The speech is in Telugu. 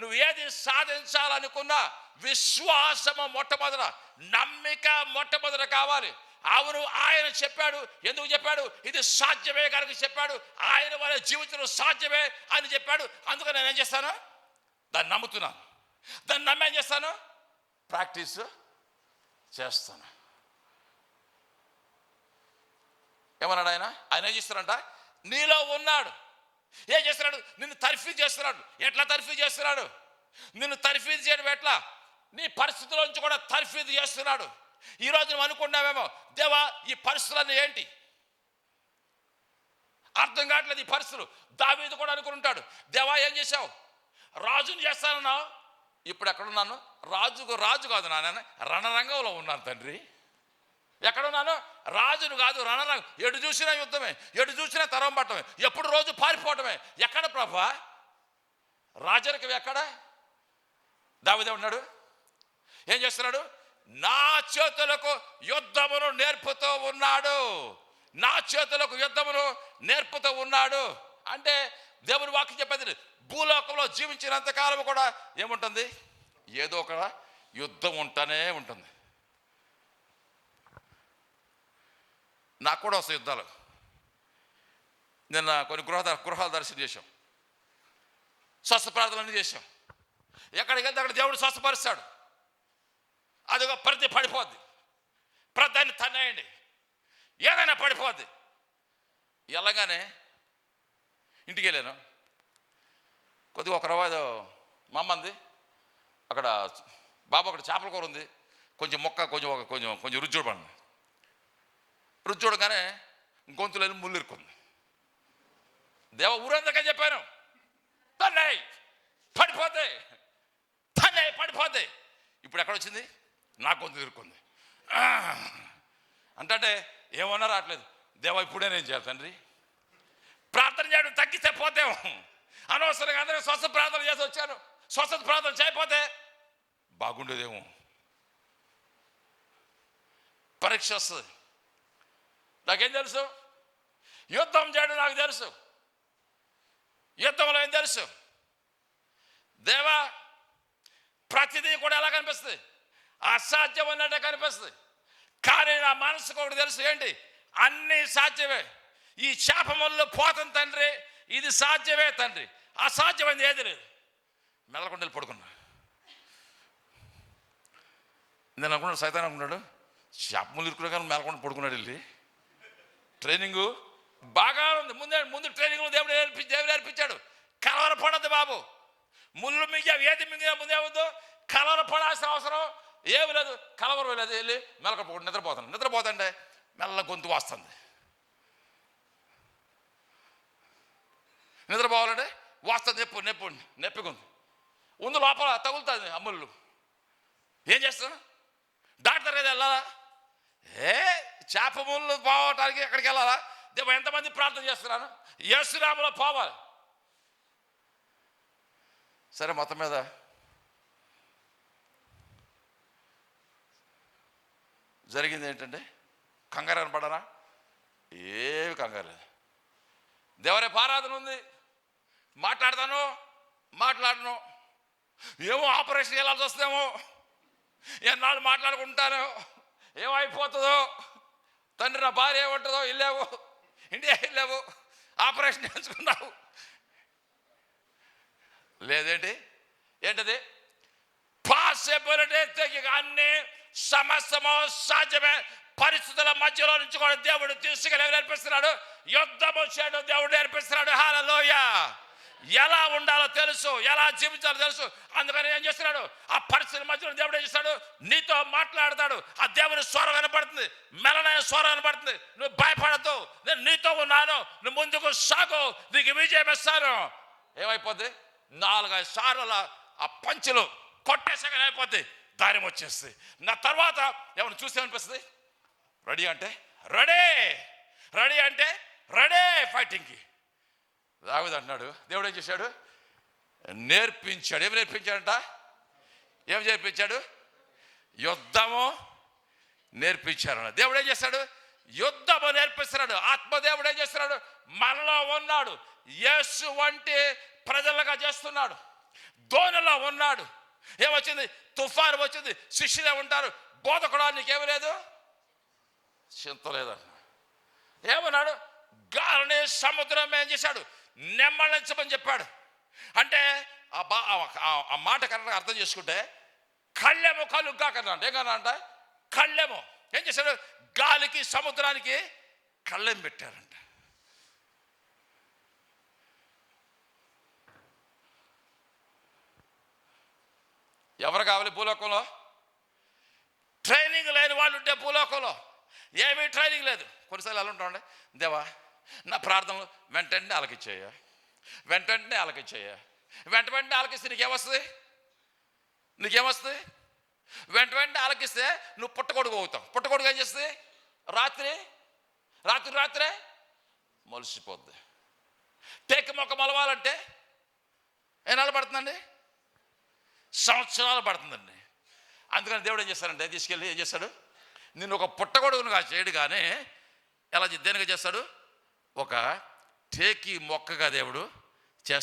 నువ్వు ఏది సాధించాలనుకున్నా విశ్వాసము మొట్టమొదట నమ్మిక మొట్టమొదట కావాలి. అవును ఆయన చెప్పాడు ఎందుకు చెప్పాడు? ఇది సాధ్యమే కనుక చెప్పాడు ఆయన వాళ్ళ జీవితంలో సాధ్యమే అని చెప్పాడు. అందుకని నేను ఏం చేస్తాను? దాన్ని నమ్ముతున్నాను. దాన్ని నమ్మేం చేస్తాను? ప్రాక్టీస్ చేస్తాను. ఏమన్నాడు ఆయన? ఆయన ఏం చేస్తారంట? నీలో ఉన్నాడు. ఏం చేస్తున్నాడు? నిన్ను తర్ఫీ చేస్తున్నాడు. ఎట్లా తర్ఫీ చేస్తున్నాడు? నిన్ను తర్ఫీదు చేయడం ఎట్లా? నీ పరిస్థితుల్లోంచి కూడా తర్ఫీదు చేస్తున్నాడు. ఈరోజు నువ్వు అనుకున్నావేమో దేవా ఈ పరిస్థితులన్నీ ఏంటి? అర్థం కావట్లేదు ఈ పరిస్థితులు. దావీదు కూడా అనుకుని ఉంటాడు. దేవా ఏం చేశావు? రాజుని చేస్తానన్నావు. ఇప్పుడు ఎక్కడున్నాను? రాజుకు రాజు కాదు నాన్న రణరంగంలో ఉన్నాను తండ్రి. ఎక్కడున్నాను? రాజును కాదు రణరంగం. ఎటు చూసినా యుద్ధమే ఎటు చూసినా తరం పట్టమే ఎప్పుడు రోజు పారిపోవటమే. ఎక్కడ ప్రభా? రాజరికం ఎక్కడ? దావిదే ఉన్నాడు. ఏం చేస్తున్నాడు? నా చేతులకు యుద్ధమును నేర్పుతూ ఉన్నాడు. నా చేతులకు యుద్ధమును నేర్పుతూ ఉన్నాడు. అంటే దేవుని వాక్యం చెప్పేది భూలోకంలో జీవించినంత కాలం కూడా ఏముంటుంది? ఏదో ఒక యుద్ధం ఉంటూనే ఉంటుంది. నాకు కూడా వస్తాయి యుద్ధాలు. నిన్న కొన్ని గృహ గృహాలు దర్శనం చేశాం. స్వస్థ ప్రార్థనలు చేశాం. ఎక్కడికి వెళ్తే అక్కడ దేవుడు స్వస్థపరుస్తాడు. ఒక ప్రతి పడిపోద్ది. ప్రతిదాన్ని తన్నేయండి. ఏదైనా పడిపోద్ది. వెళ్ళగానే ఇంటికి వెళ్ళాను. కొద్దిగా ఒక రవ్వ మమ్మంది అక్కడ బాబు అక్కడ చేపల కూర ఉంది. కొంచెం మొక్క కొంచెం ఒక కొంచెం కొంచెం రుచి చూడబడి రుచి చూడగానే గొంతులో వెళ్ళి ముళ్ళు ఇరుక్కుంది దేవ ఊరందరికీ చెప్పాను. తన్నై పడిపోతే తన్నై పడిపోతే. ఇప్పుడు ఎక్కడ వచ్చింది? నా గొంతు ఇరుక్కుంది అంటే ఏమన్నా రావట్లేదు. దేవ ఇప్పుడే నేను చేయాలి తండ్రి. ప్రార్థన చేయడం తగ్గిస్తే పోతేమో అనవసరంగా అందరూ స్వస్థ ప్రార్థన చేసి వచ్చాను స్వస్థత ప్రార్థన చేయకపోతే బాగుండేదేమో. పరీక్ష వస్తుంది. నాకేం తెలుసు? యుద్ధం చేయడం నాకు తెలుసు. యుద్ధంలో ఏం తెలుసు? దేవా ప్రతిదీ కూడా ఎలా కనిపిస్తుంది? అసాధ్యం అన్నట్టే కనిపిస్తుంది. కానీ నా మనసుకు ఒకటి తెలుసు ఏంటి? అన్నీ సాధ్యమే. ఈ శాపముల్లో పోతుంది తండ్రి. ఇది సాధ్యమే తండ్రి. అసాధ్యమైంది ఏది లేదు. మెల్లకుండా పడుకున్నా. నేను అనుకున్నాడు సైతాన్ అనుకున్నాడు శాపములు ఇరుకున్నా కానీ మెల్లకుండా పడుకున్నాడు వెళ్ళి. ట్రైనింగు బాగా ఉంది. ముందే ముందు ట్రైనింగ్లో దేవుడు నేర్పి దేవుడు నేర్పించాడు. కలవర పడద్దు బాబు. ముళ్ళు మింగా ఏది మింగా ముందే వద్దు. కలవర పడాల్సిన అవసరం ఏమి లేదు. కలవరం లేదు వెళ్ళి మెలకపోకుండా నిద్రపోతాను. నిద్రపోతుంటే మెల్ల గొంతు వస్తుంది. నిద్రపోవాలంటే వస్తుంది నొప్పి నొప్పి నొప్పి గొంతు ఉంది లోపల తగులుతుంది అమ్ముళ్ళు ఏం చేస్తాను డాక్టర్ ఏది వెళ్ళాలా? ఏ చేప ముళ్ళు పోవటానికి ఎక్కడికి వెళ్ళాలా? దేవ ఎంతమంది ప్రార్థన చేస్తున్నాను? యేసురాములో పోవాలి. సరే మొత్తం మీద. జరిగింది ఏంటంటే కంగారు కనపడనా ఏమి కంగారు లేదు. దేవరే పారాధన ఉంది. మాట్లాడతాను మాట్లాడను. ఏమో ఆపరేషన్ వెళ్ళాల్సి వస్తేమో ఎన్నాళ్ళు మాట్లాడుకుంటాను. ఏమైపోతుందో. తండ్రి నా భార్య ఏమంటుందో వెళ్ళావు ఇండియా వెళ్ళావు ఆపరేషన్ చేసుకున్నావు లేదేంటి? ఏంటది? పాసిబిలిటీ అన్ని సమస్తము సాధ్యమే పరిస్థితుల మధ్యలో నుంచి కూడా దేవుడు తీసుకెళ్ళి నేర్పిస్తున్నాడు యుద్ధము చేయడం దేవుడు నేర్పిస్తున్నాడు హాలలోయ ఎలా ఉండాలో తెలుసు ఎలా జీవించాలో తెలుసు. అందుకని ఏం చేస్తున్నాడు? ఆ పరిస్థితి మధ్యలో దేవుడు ఏం చేస్తాడు నీతో మాట్లాడతాడు. ఆ దేవుని స్వరం వినపడుతుంది. మెలనైన స్వరం వినపడుతుంది. నువ్వు భయపడద్దు. నేను నీతో ఉన్నాను. నువ్వు ముందుకు సాగు. నీకు విజయం ఇస్తాను. ఏమైపోద్ది? నాలుగైదు సార్లు ఆ పంచులు కొట్టేసాక అయిపోద్ది. ధైర్యం వచ్చేస్తుంది. నా తర్వాత ఎవరిని చూస్తే అనిపిస్తుంది రెడీ అంటే రెడీ! రెడీ అంటే రెడీ ఫైటింగ్కి. దావిది అంటున్నాడు దేవుడు ఏం చేశాడు? నేర్పించాడు. ఏం నేర్పించాడంట? ఏం నేర్పించాడు యుద్ధము నేర్పించాడు దేవుడు ఏం చేస్తాడు యుద్ధము నేర్పిస్తున్నాడు. ఆత్మదేవుడు ఏం చేస్తున్నాడు? మనలో ఉన్నాడు. యేసు వంటి ప్రజలుగా చేస్తున్నాడు. దోణిలో ఉన్నాడు. ఏమొచ్చింది? తుఫాను వచ్చింది. శిష్యులే ఉంటారు. బోధకుడా నీకేమి లేదు? చింత లేదన్న ఏమన్నాడు? గాలిని సముద్రం ఏం చేశాడు? నెమ్మలించమని చెప్పాడు. అంటే ఆ బా ఆ- మాట కరెక్ట్గా అర్థం చేసుకుంటే కళ్ళెము కలుగ్గా కన్నా ఏం ఏమన్నా అంటే కళ్ళెము. ఏం చేశాడు గాలికి సముద్రానికి కళ్ళెం పెట్టారంట. ఎవరు కావాలి భూలోకంలో? ట్రైనింగ్ లేని వాళ్ళు ఉంటే భూలోకంలో. ఏమీ ట్రైనింగ్ లేదు. కొన్నిసార్లు ఎలా ఉంటామండి? దేవా నా ప్రార్థనలు వెంటనే ఆలకిచ్చేయ వెంట వెంటనే ఆలకిచ్చేయ వెంట వెంటనే ఆలకిస్తే నీకేమొస్తుంది? నీకేమొస్తుంది? వెంట వెంటనే ఆలకిస్తే నువ్వు పుట్టకొడుకు అవుతావు. పుట్టకొడుకు ఏం చేస్తుంది? రాత్రి? రాత్రి రాత్రే? మొలిసిపోద్ది. టేక్ మొక్క మొలవాలంటే ఎన్నాళ్ళు పడుతుందండి? సంవత్సరాలు పడుతుందండి. అందుకని దేవుడు ఏం చేస్తాడంటే తీసుకెళ్ళి ఏం చేస్తాడు? నిన్ను ఒక పుట్టగొడుగునుగా చేయడు కానీ ఎలా చే- దేనిగా చేస్తాడు? ఒక టేకి మొక్కగా దేవుడు